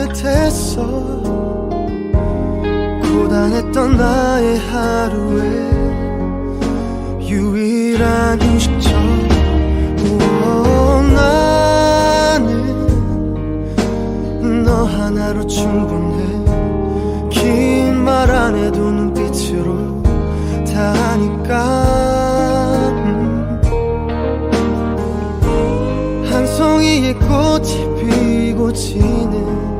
따뜻했어. 고단했던 나의 하루에 유일한 우와, 나는 너 하나로 충분해. 긴 말 안 해도 눈빛으로 다 하니까. 음. 한 송이의 꽃이 피고 지는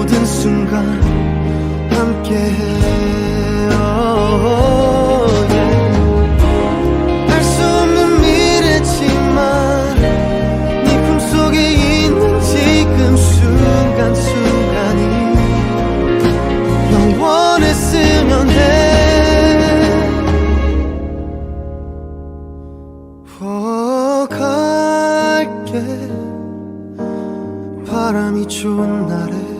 모든 순간 함께해 알수 없는 미래지만 네 품속에 있는 지금 순간순간이 영원했으면 해. 어, 갈게. 바람이 좋은 날에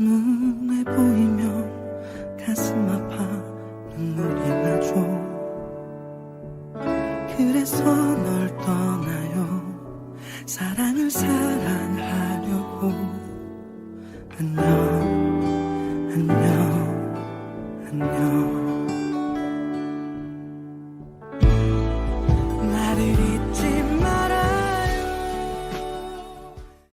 눈에 보이면 가슴 아파 사랑을 사랑하려고 안